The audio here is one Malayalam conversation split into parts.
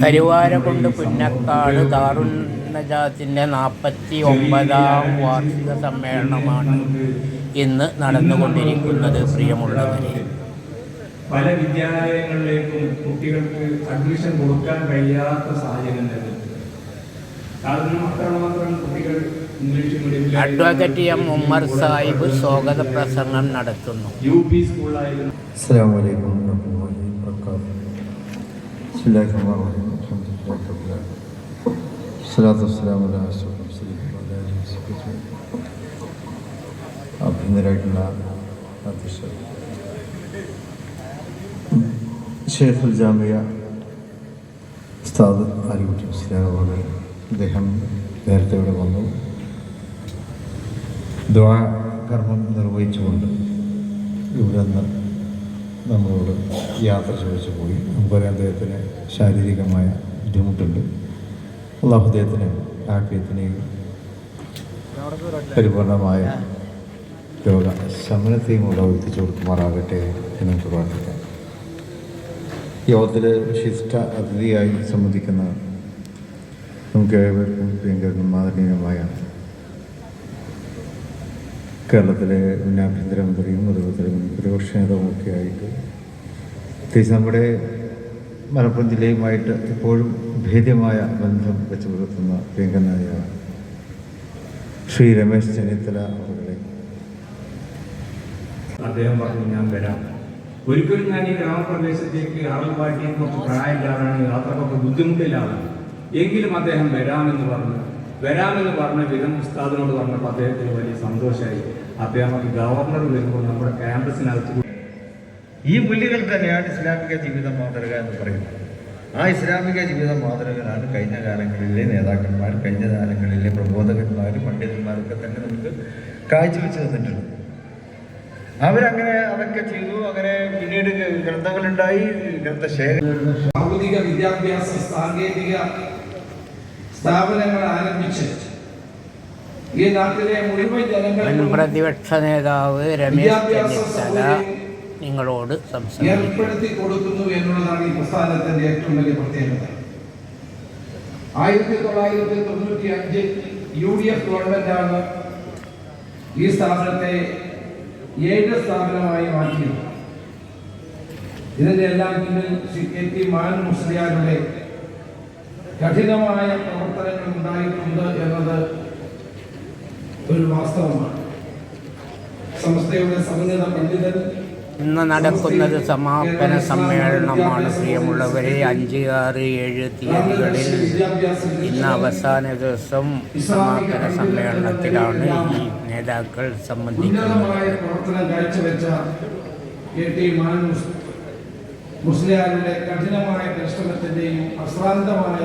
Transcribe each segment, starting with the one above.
കരുവാരക്കുണ്ട് പുന്നക്കാട് ദാറുന്നജാത്തിന്റെ നാൽപ്പത്തി ഒമ്പതാം വാർഷിക സമ്മേളനമാണ് ഇന്ന് നടന്നുകൊണ്ടിരിക്കുന്നത് പ്രിയമുള്ളവരെ. പല വിദ്യാലയങ്ങളിലേക്കും കുട്ടികൾക്ക് അഡ്മിഷൻ കൊടുക്കാൻ കഴിയാത്ത സാഹചര്യം കാരണം അത്രമാത്രം കുട്ടികൾ അഡ്വക്കേറ്റ് എം ഉമ്മർ സാഹിബ് സ്വാഗത പ്രസംഗം നടത്തുന്നു. യു പി സ്കൂളായിരുന്നു Bismillahirrahmanirrahim. Elhamdülillahi Rabbil alemin. Salatu selamu ala Resulüm. അഭിനന്ദനമായിട്ടുള്ള ഷെയ്ഖുൽ ജാമിയ ഉസ്താദ് ആലിക്കുട്ടി മുസ്ലിയാനോട് അദ്ദേഹം നേരത്തെ ഇവിടെ വന്നു ദ്വാ കർമ്മം നിർവഹിച്ചുകൊണ്ട് ഇവിടെ നിന്ന് നമ്മളോട് യാത്ര ചോദിച്ചു പോയി. നമുക്കറിയാം അദ്ദേഹത്തിന് ശാരീരികമായ ബുദ്ധിമുട്ടുണ്ട്. അള്ളാഹു അദ്ദേഹത്തിന് ആഫ്യത്തിനെയും പരിപൂർണമായ രോഗ ശമനത്തെയും കൂടെ എത്തിച്ചു കൊടുക്കുമാറാകട്ടെ എന്ന് നമുക്ക് പ്രാർത്ഥിക്കാം. യോഗത്തിൽ വിശിഷ്ട അതിഥിയായി സംബന്ധിക്കുന്ന നമുക്ക് ഏവർക്കും പ്രിയങ്കരനും മാതൃകീയമായ കേരളത്തിലെ മുൻ ആഭ്യന്തരമന്ത്രിയും അതുപോലെ മുൻ പ്രതിപക്ഷ നേതാവും ഒക്കെ ആയിട്ട് പ്രത്യേകിച്ച് നമ്മുടെ മലപ്പുറം ജില്ലയുമായിട്ട് എപ്പോഴും ഭേദ്യമായ ബന്ധം വെച്ച് പുലർത്തുന്ന പ്രിയങ്കനായ ശ്രീ രമേശ് ചെന്നിത്തല അവരുടെ അദ്ദേഹം പറഞ്ഞു ഞാൻ വരാം. ഒരിക്കലും ഞാൻ ഈ ഗ്രാമപ്രദേശത്തേക്ക് ആളുമായിട്ട് കുറച്ച് പ്രായമില്ലാതാണ് യാത്രക്കൊക്കെ ബുദ്ധിമുട്ടില്ലാതെ. എങ്കിലും അദ്ദേഹം വരാമെന്ന് പറഞ്ഞു. വരാമെന്ന് പറഞ്ഞ വിധം ഉസ്താദിനോട് പറഞ്ഞപ്പോൾ അദ്ദേഹത്തിന് വലിയ സന്തോഷമായി. അദ്ദേഹം ഗവർണർ വരുമ്പോൾ നമ്മുടെ ക്യാമ്പസിനകത്ത് ഈ പുല്ലുകൾ തന്നെയാണ് ഇസ്ലാമിക ജീവിത മാതൃക എന്ന് പറയുന്നത്. ആ ഇസ്ലാമിക ജീവിത മാതൃകകളാണ് കഴിഞ്ഞ കാലങ്ങളിലെ നേതാക്കന്മാർ കഴിഞ്ഞ കാലങ്ങളിലെ പ്രബോധകന്മാർ പണ്ഡിതന്മാരൊക്കെ തന്നെ നമുക്ക് കാഴ്ചവെച്ച് തന്നിട്ടുണ്ട് അവരങ്ങനെ അതൊക്കെ ചെയ്തു അങ്ങനെ പിന്നീട് ഗ്രന്ഥങ്ങളുണ്ടായി ഗ്രന്ഥശേഖരം വിദ്യാഭ്യാസ സാങ്കേതിക സ്ഥാപനങ്ങൾ ആരംഭിച്ച് ഈ നാട്ടിലെ മുഴുവൻ ജനങ്ങൾ പ്രതിപക്ഷ നേതാവ് രമേശ് ചെന്നിത്തല നിങ്ങളോട് ഏർപ്പെടുത്തി കൊടുക്കുന്നു എന്നുള്ളതാണ് ഈ പ്രസ്ഥാനത്തിന്റെ ഏറ്റവും വലിയ പ്രത്യേകത. ആയിരത്തി തൊള്ളായിരത്തി തൊണ്ണൂറ്റി അഞ്ചിൽ യു ഡി എഫ് ഗവൺമെന്റാണ് ഈ സ്ഥാപനത്തെ ഏഴ് സ്ഥാപനമായി മാറ്റിയത്. ഇതിന്റെ എല്ലാം പിന്നിൽ ശ്രീ കെ ടി മാൻ മുസ്ലിയാരുടെ കഠിനമായ പ്രവർത്തനങ്ങൾ ഉണ്ടായിട്ടുണ്ട് എന്നത് ഒരു വാസ്തവമാണ്. സംസ്ഥയുടെ സമന്വിത പണ്ഡിതൻ ഇന്ന് നടക്കുന്നത് സമാപന സമ്മേളനമാണ്. പ്രിയമുള്ളവരെ അഞ്ച് ആറ് ഏഴ് തീയതികളിൽ ഇന്ന് അവസാന ദിവസം സമാപന സമ്മേളനത്തിലാണ് ഈ നേതാക്കൾ സംബന്ധിക്കുന്നത്. മുസ്ലിയാരുടെ കഠിനമായ പരിശ്രമത്തിന്റെയും അശ്രാന്തമായ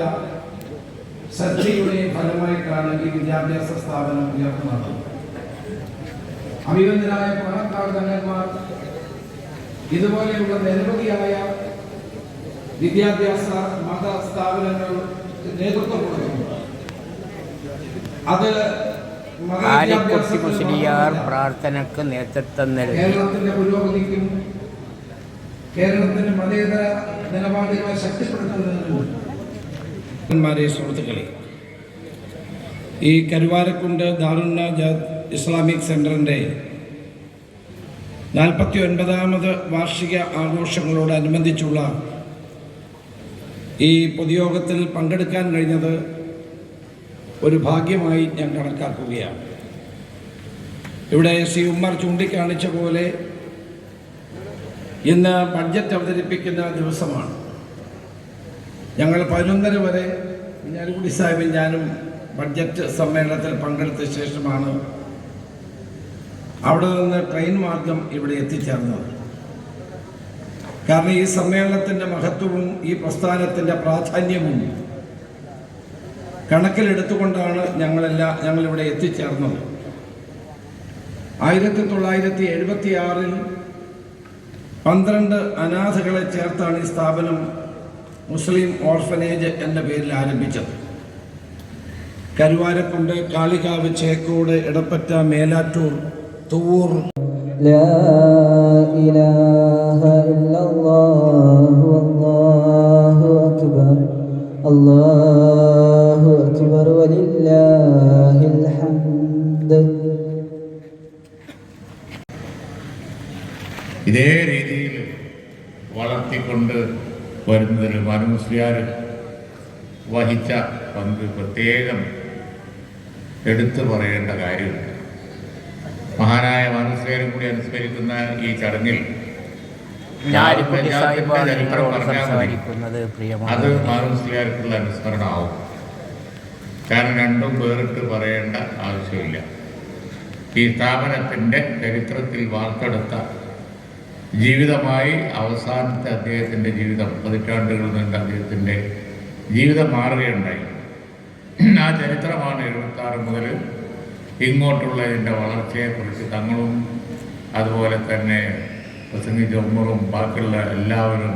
ശ്രദ്ധയുടെയും ഫലമായിട്ടാണ് ഈ വിദ്യാഭ്യാസ സ്ഥാപനം ഉയർത്തുന്നത് അഭിനന്ദനായ പാണക്കാട് തങ്ങന്മാർ ഇതുപോലെയുള്ള നിരവധിയായ വിദ്യാഭ്യാസ മത സ്ഥാപനങ്ങൾ നേതൃത്വം കൊടുക്കുന്നു അത് ആലിക്കുട്ടി മതവിദ്യാഭ്യാസത്തിന് മുസ്ലിയാർ പ്രാർത്ഥനക്ക് നേതൃത്വം നൽകി. കേരളത്തിന്റെ പുരോഗതിക്കും കേരളത്തിന്റെ മതേതര നിലപാടുകളെ ശക്തിപ്പെടുത്തുന്നതിനും സുഹൃത്തുക്കളെ ഈ കരുവാരക്കുണ്ട് ദാറുന്ന ഇസ്ലാമിക് സെന്ററിന്റെ നാൽപ്പത്തി ഒൻപതാമത് വാർഷിക ആഘോഷങ്ങളോടനുബന്ധിച്ചുള്ള ഈ പൊതുയോഗത്തിൽ പങ്കെടുക്കാൻ കഴിഞ്ഞത് ഒരു ഭാഗ്യമായി ഞാൻ കണക്കാക്കുകയാണ്. ഇവിടെ സി ഉമ്മർ ചൂണ്ടിക്കാണിച്ച പോലെ ഇന്ന് ബഡ്ജറ്റ് അവതരിപ്പിക്കുന്ന ദിവസമാണ്. ഞങ്ങൾ പതിനൊന്നര വരെ കുഞ്ഞാലിക്കുടി സാഹിബും ഞാനും ബഡ്ജറ്റ് സമ്മേളനത്തിൽ പങ്കെടുത്ത ശേഷമാണ് അവിടെ നിന്ന് ട്രെയിൻ മാർഗം ഇവിടെ എത്തിച്ചേർന്നത്. കാരണം ഈ സമ്മേളനത്തിന്റെ മഹത്വവും ഈ പ്രസ്ഥാനത്തിന്റെ പ്രാധാന്യവും കണക്കിലെടുത്തുകൊണ്ടാണ് ഞങ്ങളെല്ലാം ഞങ്ങളിവിടെ എത്തിച്ചേർന്നത്. ആയിരത്തി തൊള്ളായിരത്തി എഴുപത്തി ആറിൽ പന്ത്രണ്ട് അനാഥകളെ ചേർത്താണ് ഈ സ്ഥാപനം മുസ്ലിം ഓർഫനേജ് എന്ന പേരിൽ ആരംഭിച്ചത്. കരുവാരക്കുണ്ട് കാളികാവ് ചേക്കോട് ഇടപ്പറ്റ മേലാറ്റൂർ തൂർ ഇതേ രീതിയിൽ വളർത്തിക്കൊണ്ട് വരുന്നതിൽ മാനമുസ്ലിയാർ വഹിച്ച പങ്ക് പ്രത്യേകം എടുത്തു പറയേണ്ട കാര്യമുണ്ട്. മഹാനായ മനുസ്ലിയാരും കൂടി അനുസ്മരിക്കുന്ന ഈ ചടങ്ങിൽ. അത് മാറുസ്ലിയാർക്കുള്ള അനുസ്മരണമാവും. കാരണം രണ്ടും വേറിട്ട് പറയേണ്ട ആവശ്യമില്ല. ഈ സ്ഥാപനത്തിന്റെ ചരിത്രത്തിൽ വാർത്തെടുത്ത ജീവിതമായി അവസാനത്തെ അദ്ദേഹത്തിന്റെ ജീവിതം പതിറ്റാണ്ടുകൾ നീണ്ട അദ്ദേഹത്തിന്റെ ജീവിതം മാറുകയുണ്ടായി. ആ ചരിത്രമാണ് എഴുപത്താറ് മുതൽ ഇങ്ങോട്ടുള്ള ഇതിന്റെ വളർച്ചയെക്കുറിച്ച് തങ്ങളും അതുപോലെ തന്നെ പ്രസംഗിച്ച ഉമ്മറും ബാക്കിയുള്ള എല്ലാവരും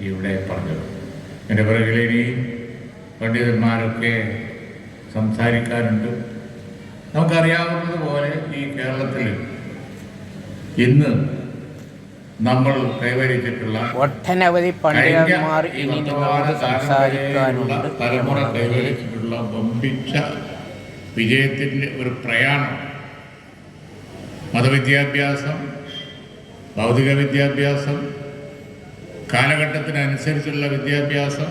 ഇവിടെ പറഞ്ഞത്. എന്റെ പിറകിൽ ഇനി പണ്ഡിതന്മാരൊക്കെ സംസാരിക്കാനുണ്ട്. നമുക്കറിയാവുന്നതുപോലെ ഈ കേരളത്തിൽ ഇന്ന് നമ്മൾ കൈവരിച്ചിട്ടുള്ള ഒട്ടനവധി പണ്ഡിതന്മാർ ഇനി നിങ്ങളോട് സംസാരിക്കാനുണ്ട്. തലമുറ കൈവരിച്ചിട്ടുള്ള വമ്പിച്ച വിജയത്തിന്റെ ഒരു പ്രയാണം. മതവിദ്യാഭ്യാസം ഭൗതിക വിദ്യാഭ്യാസം കാലഘട്ടത്തിനനുസരിച്ചുള്ള വിദ്യാഭ്യാസം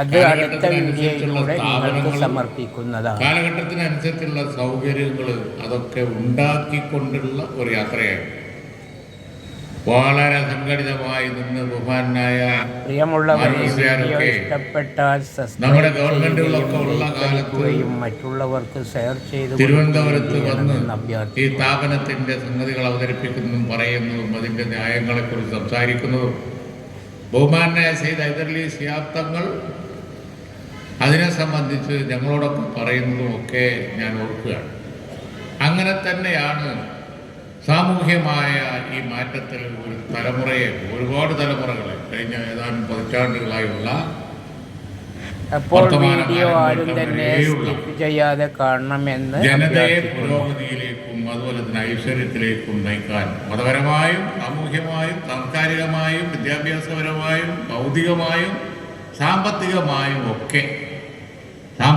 അത് അടുത്ത വീഡിയോയിലൂടെ നിങ്ങൾക്ക് സമർപ്പിക്കുന്നതാണ്. കാലഘട്ടത്തിനനുസരിച്ചുള്ള സൗകര്യങ്ങൾ അതൊക്കെ ഉണ്ടാക്കിക്കൊണ്ടുള്ള ഒരു യാത്രയാണ് വളരെ സംഘടിതമായി നിന്ന് ബഹുമാനായ പ്രിയമുള്ള ഇഷ്ടപ്പെട്ടാൽ നമ്മുടെ ഗവൺമെന്റുകളൊക്കെ ഉള്ള കാലത്ത് മറ്റുള്ളവർക്ക് ഷെയർ ചെയ്ത് തിരുവനന്തപുരത്ത് വന്ന് ഈ സ്ഥാപനത്തിന്റെ സംഗതികൾ അവതരിപ്പിക്കുന്നതും പറയുന്നതും അതിന്റെ ന്യായങ്ങളെ കുറിച്ച് സംസാരിക്കുന്നതും ബഹുമാനായ സെയ്ദ് ഹൈദർലി സിയാബ്ദങ്ങൾ അതിനെ സംബന്ധിച്ച് ഞങ്ങളോടൊപ്പം പറയുന്നതും ഒക്കെ ഞാൻ ഓർക്കുകയാണ്. അങ്ങനെ തന്നെയാണ് സാമൂഹ്യമായ ഈ മാറ്റത്തിൽ ഒരു തലമുറയെ ഒരുപാട് തലമുറകളെ കഴിഞ്ഞ ഏതാനും പതിറ്റാണ്ടുകളായുള്ള അപ്പോൾ വീഡിയോ ആരും തന്നെ വരെയുള്ള സ്കിപ്പ് ചെയ്യാതെ കാണണമെന്ന് ജനതയെ പുരോഗതിയിലേക്കും അതുപോലെ തന്നെ ഐശ്വര്യത്തിലേക്കും നയിക്കാൻ മതപരമായും സാമൂഹ്യമായും സാംസ്കാരികമായും വിദ്യാഭ്യാസപരമായും ഭൗതികമായും സാമ്പത്തികമായും ഒക്കെ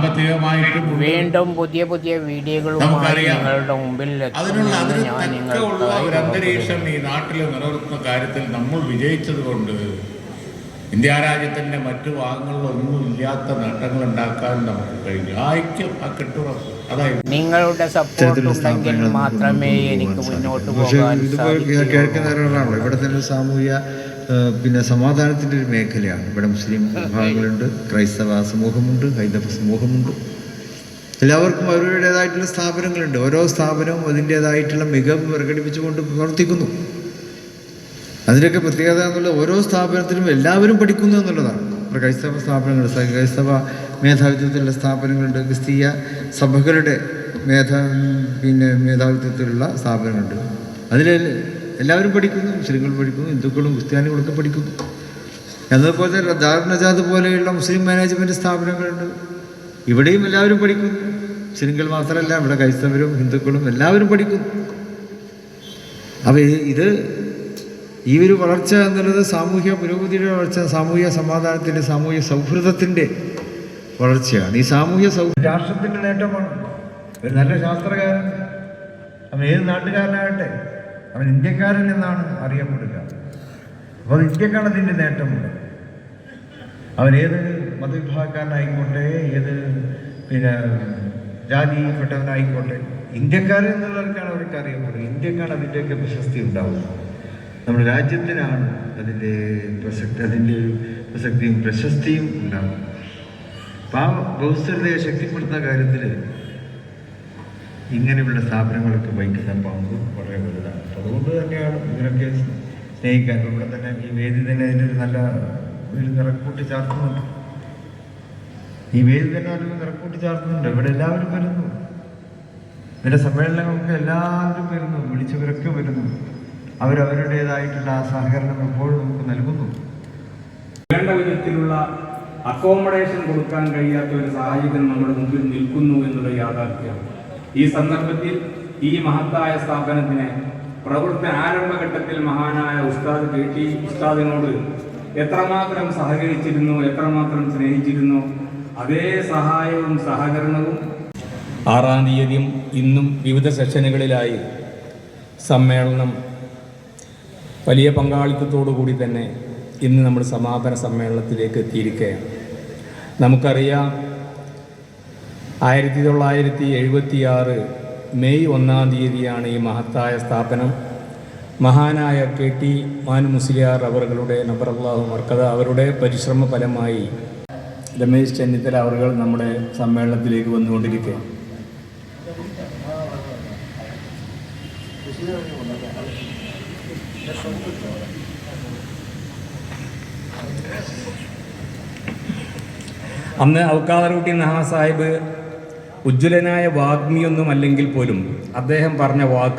സാമ്പത്തികമായിട്ടും. വീണ്ടും പുതിയ പുതിയ വീഡിയോകളുമായി നമുക്കറിയാം. നിങ്ങളുടെ മുമ്പിൽ അതിനുള്ള അതിനുള്ള അതിന് ഒരു അന്തരീക്ഷം ഈ നാട്ടിൽ നിലനിർത്തുന്ന കാര്യത്തിൽ നമ്മൾ വിജയിച്ചത് കൊണ്ട് ഇന്ത്യ രാജ്യത്തിന്റെ മറ്റു ഭാഗങ്ങളിലൊന്നും ഇല്ലാത്ത നേട്ടങ്ങൾ ഉണ്ടാക്കാൻ നമുക്ക് കഴിഞ്ഞു. ആ ഐക്യം ആ കെട്ടുറപ്പ്. അതായത് നിങ്ങളുടെ സപ്പോർട്ട് ഉണ്ടെങ്കിൽ മാത്രമേ എനിക്ക് മുന്നോട്ട് പോകാൻ സാധിക്കൂ കേൾക്കുന്ന ഇവിടെ തന്നെ സാമൂഹ്യ പിന്നെ സമാധാനത്തിന്റെ ഒരു മേഖലയാണ്. ഇവിടെ മുസ്ലിം വിഭാഗങ്ങളുണ്ട് ക്രൈസ്തവ സമൂഹമുണ്ട് ഹൈന്ദവ സമൂഹമുണ്ട്. എല്ലാവർക്കും അവരുടേതായിട്ടുള്ള സ്ഥാപനങ്ങളുണ്ട്. ഓരോ സ്ഥാപനവും അതിന്റേതായിട്ടുള്ള മികവ് പ്രകടിപ്പിച്ചുകൊണ്ട് പ്രവർത്തിക്കുന്നു. അതിന്റെയൊക്കെ പ്രത്യേകത എന്നുള്ള ഓരോ സ്ഥാപനത്തിലും എല്ലാവരും പഠിക്കുന്നു എന്നുള്ളതാണ്. ഇപ്പോൾ ക്രൈസ്തവ സ്ഥാപനങ്ങൾ ക്രൈസ്തവ മേധാവിത്വത്തിലുള്ള സ്ഥാപനങ്ങളുണ്ട് ക്രിസ്തീയ സഭകളുടെ മേധാ പിന്നെ മേധാവിത്വത്തിലുള്ള സ്ഥാപനങ്ങളുണ്ട്. അതിൽ എല്ലാവരും പഠിക്കുന്നു മുസ്ലിങ്ങൾ പഠിക്കുന്നു ഹിന്ദുക്കളും ക്രിസ്ത്യാനികളൊക്കെ പഠിക്കുന്നു. എന്നതുപോലെ ദാർ നജാദ് പോലെയുള്ള മുസ്ലിം മാനേജ്മെന്റ് സ്ഥാപനങ്ങളുണ്ട്. ഇവിടെയും എല്ലാവരും പഠിക്കുന്നു. മുസ്ലിങ്ങൾ മാത്രമല്ല ഇവിടെ ക്രൈസ്തവരും ഹിന്ദുക്കളും എല്ലാവരും പഠിക്കുന്നു. അപ്പോൾ ഇത് ഈ ഒരു വളർച്ച എന്നുള്ളത് സാമൂഹ്യ പുരോഗതിയുടെ വളർച്ച സാമൂഹ്യ സമാധാനത്തിന്റെ സാമൂഹ്യ സൗഹൃദത്തിന്റെ വളർച്ചയാണ്. ഈ സാമൂഹ്യ സൗ രാഷ്ട്രത്തിന്റെ നേട്ടമാണ്. ഒരു നല്ല ശാസ്ത്രകാരൻ അവൻ ഏത് നാട്ടുകാരനാകട്ടെ? അവൻ ഇന്ത്യക്കാരൻ എന്നാണ് അറിയപ്പെടുക. അപ്പോൾ ഇന്ത്യക്കാണ് അതിന്റെ നേട്ടമുണ്ട് അവൻ ഏത് മതവിഭാഗക്കാരനായിക്കോട്ടെ ഏത് പിന്നെ ജാതിയിൽപ്പെട്ടവനായിക്കോട്ടെ ഇന്ത്യക്കാരൻ എന്നുള്ളവർക്കാണ് അവർക്ക് അറിയപ്പെടുക. ഇന്ത്യക്കാണ് അതിന്റെയൊക്കെ പ്രശസ്തി ഉണ്ടാവുന്നത് നമ്മുടെ രാജ്യത്തിനാണ് അതിന്റെ പ്രസക്തി അതിന്റെ ഒരു പ്രസക്തിയും പ്രശസ്തിയും ഉണ്ടാകുന്നത് അപ്പം ആ ബൗസ്തരതയെ ശക്തിപ്പെടുത്തുന്ന കാര്യത്തിൽ ഇങ്ങനെയുള്ള സ്ഥാപനങ്ങളൊക്കെ വഹിക്കുന്ന പങ്ക് വളരെ വലുതാണ്. അതുകൊണ്ട് തന്നെയാണ് ഇതിനൊക്കെ സ്നേഹിക്കാൻ. ഇവിടെ തന്നെ ഈ വേദി തന്നെ അതിനൊരു നല്ല ഒരു നിറക്കൂട്ടി ചാർത്തുന്നുണ്ട്. ഈ വേദി തന്നെ നല്ലൊരു നിറക്കൂട്ടി ചാർത്തുന്നുണ്ട്. ഇവിടെ എല്ലാവരും വരുന്നു. ഇതിന്റെ സമ്മേളനങ്ങൾക്ക് എല്ലാവരും വരുന്നു. വിളിച്ചവരൊക്കെ വരുന്നു. അവരവരുടേതായിട്ടുള്ള ആ സഹകരണം എപ്പോഴും നമുക്ക് നൽകുന്നു. വേണ്ട വിധത്തിലുള്ള അക്കോമഡേഷൻ കൊടുക്കാൻ കഴിയാത്ത ഒരു സാഹചര്യം നമ്മുടെ മുമ്പിൽ നിൽക്കുന്നു എന്നുള്ള യാഥാർത്ഥ്യമാണ്. ഈ സന്ദർഭത്തിൽ ഈ മഹത്തായ സ്ഥാപനത്തിന് പ്രവൃത്തി ആരംഭഘട്ടത്തിൽ മഹാനായ ഉസ്താദ് കെ ടി ഉസ്താദിനോട് എത്രമാത്രം സഹകരിച്ചിരുന്നു എത്രമാത്രം സ്നേഹിച്ചിരുന്നു അതേ സഹായവും സഹകരണവും ആറാം തീയതിയും ഇന്നും വിവിധ സെഷനുകളിലായി സമ്മേളനം വലിയ പങ്കാളിത്തത്തോടു കൂടി തന്നെ ഇന്ന് നമ്മൾ സമാപന സമ്മേളനത്തിലേക്ക് എത്തിയിരിക്കുകയാണ്. നമുക്കറിയാം ആയിരത്തി തൊള്ളായിരത്തി എഴുപത്തിയാറ് മെയ് ഒന്നാം തീയതിയാണ് ഈ മഹത്തായ സ്ഥാപനം. മഹാനായ കെ ടി മാൻ മുസ്ലിയാർ അവറുകളുടെ നബറല്ലാഹു മർക്കത അവരുടെ പരിശ്രമ ഫലമായി രമേശ് ചെന്നിത്തല അവറുകൾ നമ്മുടെ സമ്മേളനത്തിലേക്ക് വന്നുകൊണ്ടിരിക്കുകയാണ്. അന്ന് ഔക്കാദറുട്ടി നഹാ സാഹിബ് ഉജ്ജ്വലനായ വാഗ്മിയൊന്നും അല്ലെങ്കിൽ പോലും അദ്ദേഹം പറഞ്ഞ വാക്ക്